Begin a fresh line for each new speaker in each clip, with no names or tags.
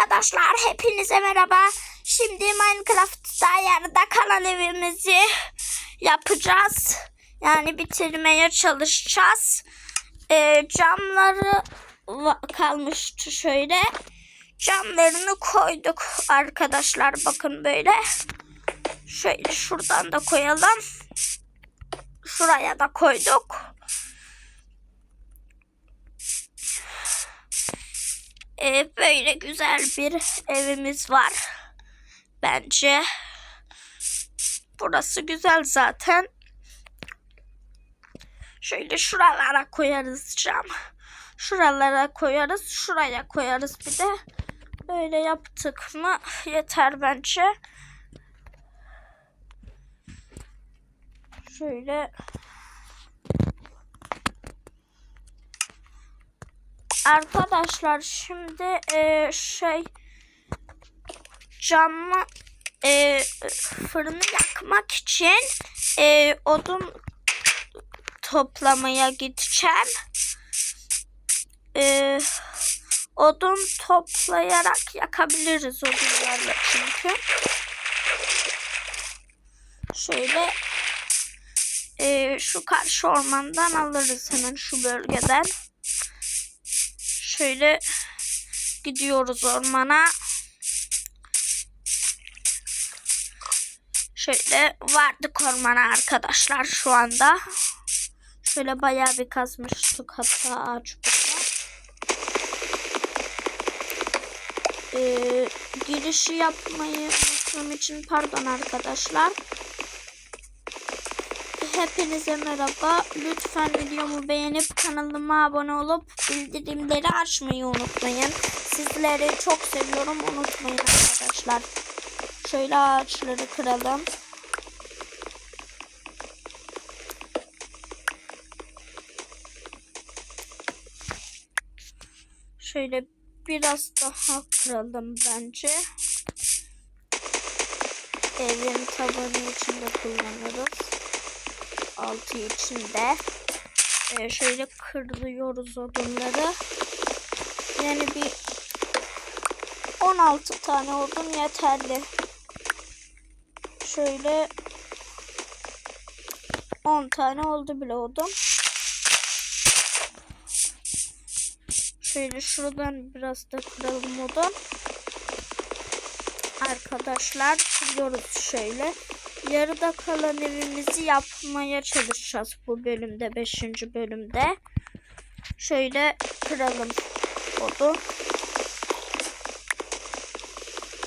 Arkadaşlar hepinize merhaba. Şimdi Minecraft'ta yarıda kalan evimizi yapacağız. Yani bitirmeye çalışacağız. Ee, camları kalmıştı şöyle. Camlarını koyduk arkadaşlar bakın böyle. Şöyle şuradan da koyalım. Şuraya da koyduk. Ee, böyle güzel bir evimiz var. Bence burası güzel zaten. Şöyle şuralara koyarız cam. Şuralara koyarız. Şuraya koyarız bir de. Böyle yaptık mı yeter bence. Şöyle Arkadaşlar şimdi e, şey camı e, fırını yakmak için e, odun toplamaya gideceğim. E, odun toplayarak yakabiliriz odunlarla çünkü. Şöyle e, şu karşı ormandan alırız hemen şu bölgeden. Şöyle gidiyoruz ormana. Şöyle vardık ormana arkadaşlar şu anda. Şöyle bayağı bir kazmıştık hatta ağaç burada. Ee, girişi yapmayı unuttuğum için pardon arkadaşlar. Hepinize merhaba. Lütfen videomu beğenip kanalıma abone olup bildirimleri açmayı unutmayın. Sizleri çok seviyorum. Unutmayın arkadaşlar. Şöyle ağaçları kıralım. Şöyle biraz daha kıralım bence. Evin tabanı için de kullanırız altı içinde. Ee, şöyle kırıyoruz odunları. Yani bir 16 tane odun yeterli. Şöyle 10 tane oldu bile odun. Şöyle şuradan biraz da kıralım odun. Arkadaşlar kırıyoruz şöyle yarıda kalan evimizi yapmaya çalışacağız bu bölümde 5. bölümde. Şöyle kıralım odu.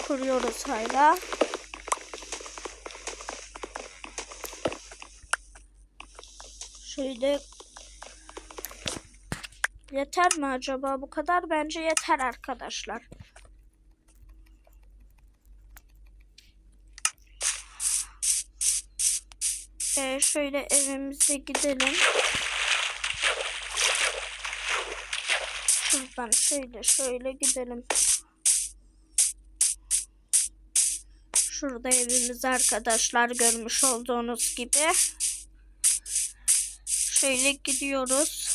Kuruyoruz hala. Şöyle Yeter mi acaba bu kadar? Bence yeter arkadaşlar. Ee, şöyle evimize gidelim. Şuradan şöyle şöyle gidelim. Şurada evimiz arkadaşlar görmüş olduğunuz gibi. Şöyle gidiyoruz.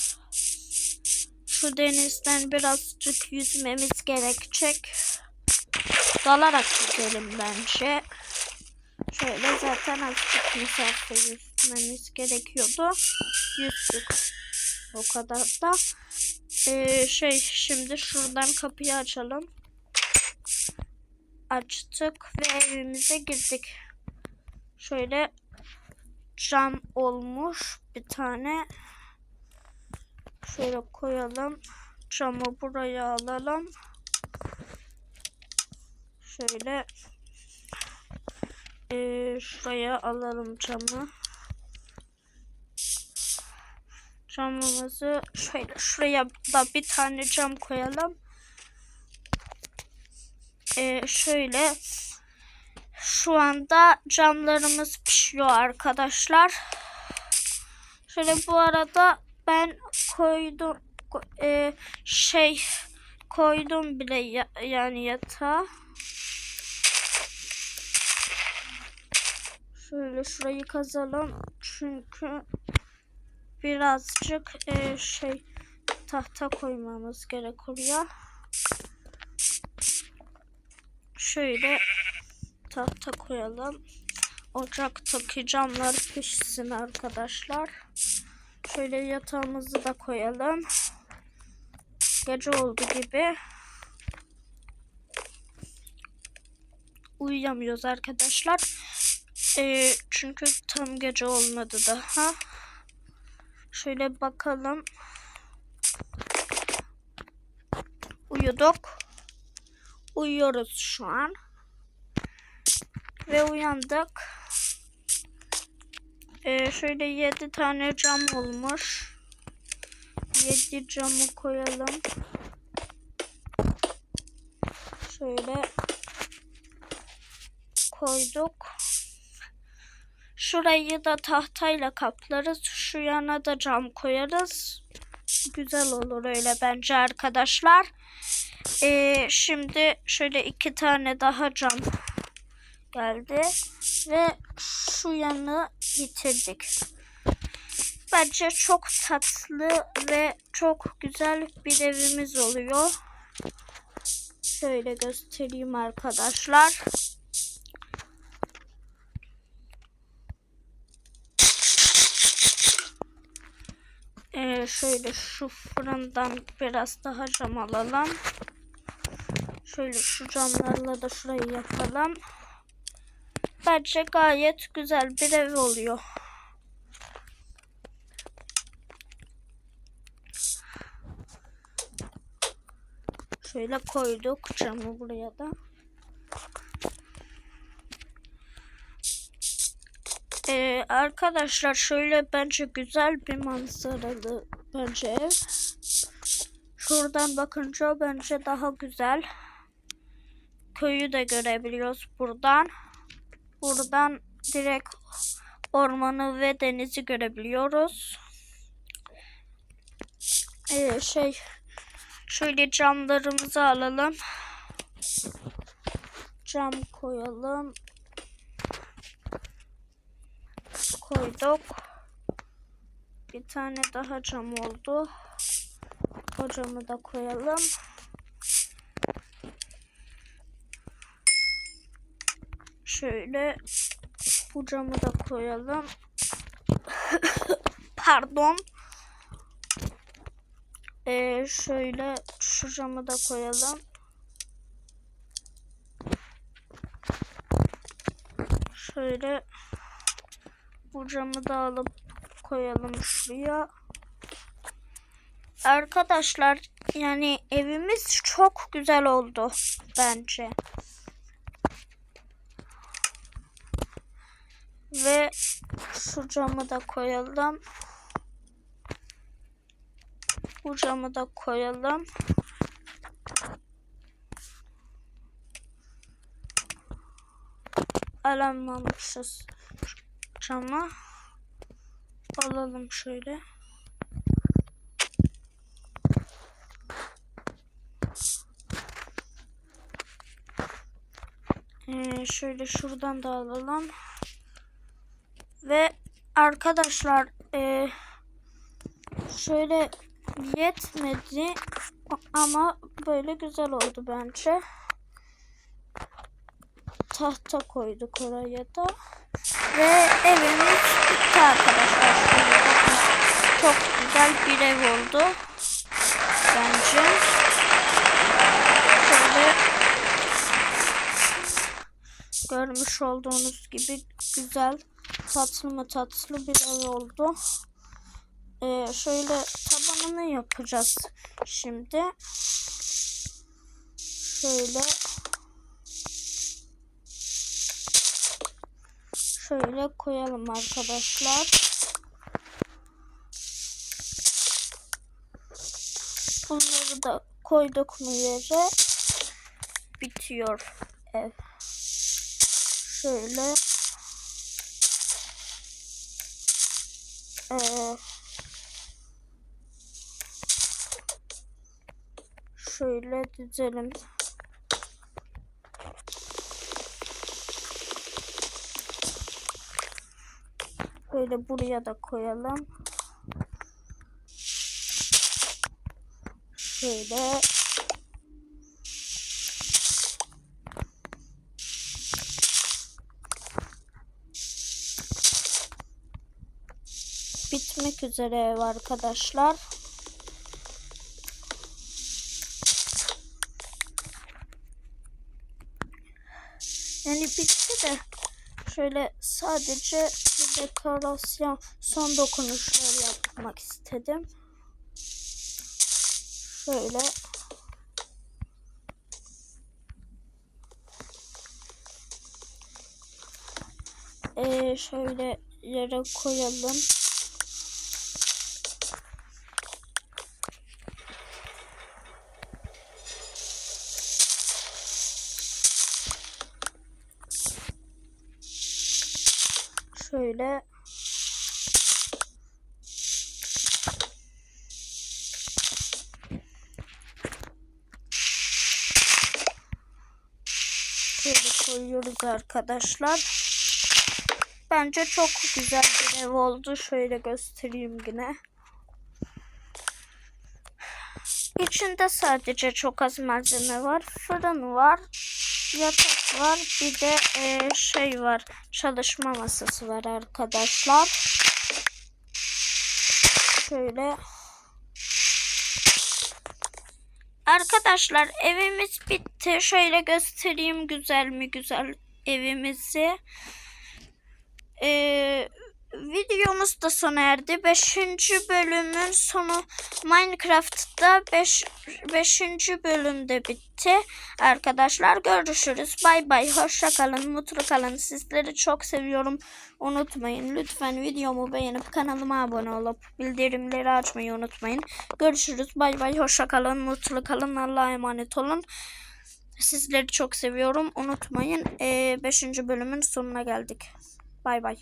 Şu denizden birazcık yüzmemiz gerekecek. Dalarak gidelim bence. Şöyle zaten azıcık mesafe yüzmemiz gerekiyordu. Yüzdük. O kadar da. Ee, şey şimdi şuradan kapıyı açalım. Açtık ve evimize girdik. Şöyle cam olmuş bir tane. Şöyle koyalım. Camı buraya alalım. Şöyle ee, şuraya alalım camı. Camımızı şöyle şuraya da bir tane cam koyalım. Ee, şöyle şu anda camlarımız pişiyor arkadaşlar. Şöyle bu arada ben koydum ko- e, şey koydum bile ya- yani yatağa. Şöyle şurayı kazalım. Çünkü birazcık e, şey tahta koymamız gerek oraya. şöyle tahta koyalım. Ocaktaki camlar pişsin arkadaşlar. Şöyle yatağımızı da koyalım. Gece oldu gibi. Uyuyamıyoruz arkadaşlar. Ee, çünkü tam gece olmadı daha. Şöyle bakalım. Uyuduk. Uyuyoruz şu an. Ve uyandık. Ee, şöyle 7 tane cam olmuş. 7 camı koyalım. Şöyle koyduk. Şurayı da tahtayla kaplarız. Şu yana da cam koyarız. Güzel olur öyle bence arkadaşlar. Ee, şimdi şöyle iki tane daha cam geldi. Ve şu yanı bitirdik. Bence çok tatlı ve çok güzel bir evimiz oluyor. Şöyle göstereyim arkadaşlar. Ee, şöyle şu fırından biraz daha cam alalım. Şöyle şu camlarla da şurayı yapalım. Bence gayet güzel bir ev oluyor. Şöyle koyduk camı buraya da. Ee, arkadaşlar şöyle bence güzel bir manzaralı bence. Şuradan bakınca bence daha güzel. Köyü de görebiliyoruz buradan. Buradan direkt ormanı ve denizi görebiliyoruz. Ee, şey şöyle camlarımızı alalım. Cam koyalım. Koyduk. Bir tane daha cam oldu. O camı da koyalım. Şöyle bu camı da koyalım. Pardon. Ee, şöyle şu camı da koyalım. Şöyle bu da alıp koyalım şuraya. Arkadaşlar yani evimiz çok güzel oldu bence. Ve şu camı da koyalım. Bu camı da koyalım. Alamamışız camı. Alalım şöyle. Ee, şöyle şuradan da alalım. Ve arkadaşlar e, şöyle yetmedi ama böyle güzel oldu bence. Tahta koyduk oraya da. Ve evimiz bitti arkadaşlar. Çok güzel bir ev oldu. Bence. Şöyle görmüş olduğunuz gibi güzel tatlı mı tatlı bir ev oldu. Ee, şöyle tabanını yapacağız şimdi. Şöyle şöyle koyalım arkadaşlar. Bunları da koyduk mu yere bitiyor ev. Şöyle Ee, şöyle dizelim. Böyle buraya da koyalım. Şöyle. Bitmek üzere ev arkadaşlar. Yani bitti de şöyle sadece dekorasyon son dokunuşlar yapmak istedim. Şöyle Ee, şöyle yere koyalım. Şöyle şöyle koyuyoruz arkadaşlar. Bence çok güzel bir ev oldu. Şöyle göstereyim yine. İçinde sadece çok az malzeme var. Fırın var. Yatak var. Bir de e, şey var. Çalışma masası var arkadaşlar. Şöyle. Arkadaşlar evimiz bitti. Şöyle göstereyim güzel mi güzel evimizi. Ee, videomuz da sona erdi. 5. bölümün sonu Minecraft'ta 5. Beş, 5. bölümde bitti. Arkadaşlar görüşürüz. Bay bay. Hoşça kalın. Mutlu kalın. Sizleri çok seviyorum. Unutmayın. Lütfen videomu beğenip kanalıma abone olup bildirimleri açmayı unutmayın. Görüşürüz. Bay bay. Hoşça kalın. Mutlu kalın. Allah'a emanet olun. Sizleri çok seviyorum. Unutmayın. 5. bölümün sonuna geldik. Bay bay.